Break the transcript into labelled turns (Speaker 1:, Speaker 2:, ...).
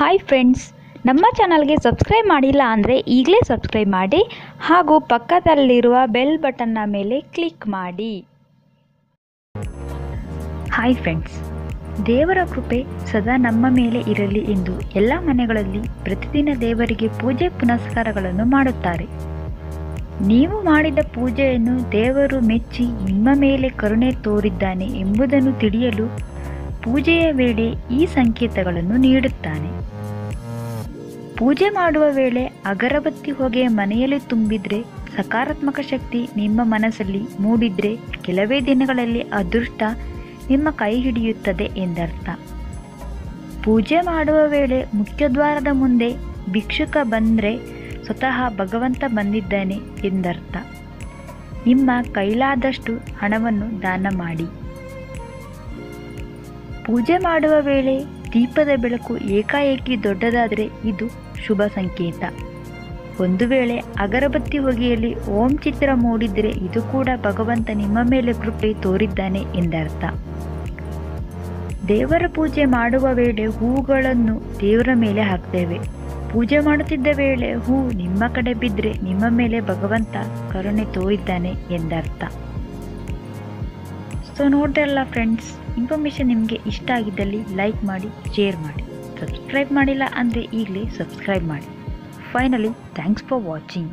Speaker 1: Hi friends ನಮ್ಮ ಚಾನಲ್ಗೆ subscribe ಮಾಡಿಲ್ಲ ಅಂದರೆ ಈಗಲೇ ಸಬ್ಸ್ಕ್ರೈಬ್ ಮಾಡಿ ಹಾಗೂ ಪಕ್ಕದಲ್ಲಿರುವ ಬೆಲ್ ಬಟನ್ನ ಮೇಲೆ ಕ್ಲಿಕ್ ಮಾಡಿ. ಹಾಯ್ ಫ್ರೆಂಡ್ಸ್ ದೇವರ ಕೃಪೆ ಸದಾ ನಮ್ಮ ಮೇಲೆ ಇರಲಿ ಎಂದು ಎಲ್ಲ ಮನೆಗಳಲ್ಲಿ ಪ್ರತಿದಿನ ದೇವರಿಗೆ ಪೂಜೆ ಪುನಸ್ಕಾರಗಳನ್ನು ಮಾಡುತ್ತಾರೆ. ನೀವು ಮಾಡಿದ ಪೂಜೆಯನ್ನು ದೇವರು ಮೆಚ್ಚಿ ನಿಮ್ಮ ಮೇಲೆ ಕರುಣೆ ತೋರಿದ್ದಾನೆ ಎಂಬುದನ್ನು ತಿಳಿಯಲು ಪೂಜೆಯ ವೇಳೆ ಈ ಸಂಕೇತಗಳನ್ನು ನೀಡುತ್ತಾನೆ. ಪೂಜೆ ಮಾಡುವ ವೇಳೆ ಅಗರಬತ್ತಿ ಹೊಗೆ ಮನೆಯಲ್ಲಿ ತುಂಬಿದ್ರೆ ಸಕಾರಾತ್ಮಕ ಶಕ್ತಿ ನಿಮ್ಮ ಮನಸ್ಸಲ್ಲಿ ಮೂಡಿದ್ರೆ ಕೆಲವೇ ದಿನಗಳಲ್ಲಿ ಅದೃಷ್ಟ ನಿಮ್ಮ ಕೈ ಹಿಡಿಯುತ್ತದೆ ಎಂದರ್ಥ. ಪೂಜೆ ಮಾಡುವ ವೇಳೆ ಮುಖ್ಯದ್ವಾರದ ಮುಂದೆ ಭಿಕ್ಷುಕ ಬಂದರೆ ಸ್ವತಃ ಭಗವಂತ ಬಂದಿದ್ದಾನೆ ಎಂದರ್ಥ. ನಿಮ್ಮ ಕೈಲಾದಷ್ಟು ಹಣವನ್ನು ದಾನ ಮಾಡಿ. ಪೂಜೆ ಮಾಡುವ ವೇಳೆ ದೀಪದ ಬೆಳಕು ಏಕಾಏಕಿ ದೊಡ್ಡದಾದರೆ ಇದು ಶುಭ ಸಂಕೇತ. ಒಂದು ವೇಳೆ ಅಗರಬತ್ತಿ ಹೊಗೆಯಲ್ಲಿ ಓಂ ಚಿತ್ರ ಮೂಡಿದರೆ ಇದು ಕೂಡ ಭಗವಂತ ನಿಮ್ಮ ಮೇಲೆ ಕೃಪೆ ತೋರಿದ್ದಾನೆ ಎಂದರ್ಥ. ದೇವರ ಪೂಜೆ ಮಾಡುವ ವೇಳೆ ಹೂಗಳನ್ನು ದೇವರ ಮೇಲೆ ಹಾಕ್ತೇವೆ. ಪೂಜೆ ಮಾಡುತ್ತಿದ್ದ ವೇಳೆ ಹೂ ನಿಮ್ಮ ಕಡೆ ಬಿದ್ದರೆ ನಿಮ್ಮ ಮೇಲೆ ಭಗವಂತ ಕರುಣೆ ತೋರಿದ್ದಾನೆ ಎಂದರ್ಥ. ಸೊ ನೋಡ್ರಲ್ಲ ಫ್ರೆಂಡ್ಸ್ ಇನ್ಫಾರ್ಮೇಷನ್ ನಿಮಗೆ ಇಷ್ಟ ಆಗಿದ್ದಲ್ಲಿ ಲೈಕ್ ಮಾಡಿ ಶೇರ್ ಮಾಡಿ. ಸಬ್ಸ್ಕ್ರೈಬ್ ಮಾಡಿಲ್ಲ ಅಂದರೆ ಈಗಲೇ ಸಬ್ಸ್ಕ್ರೈಬ್ ಮಾಡಿ. Finally thanks for watching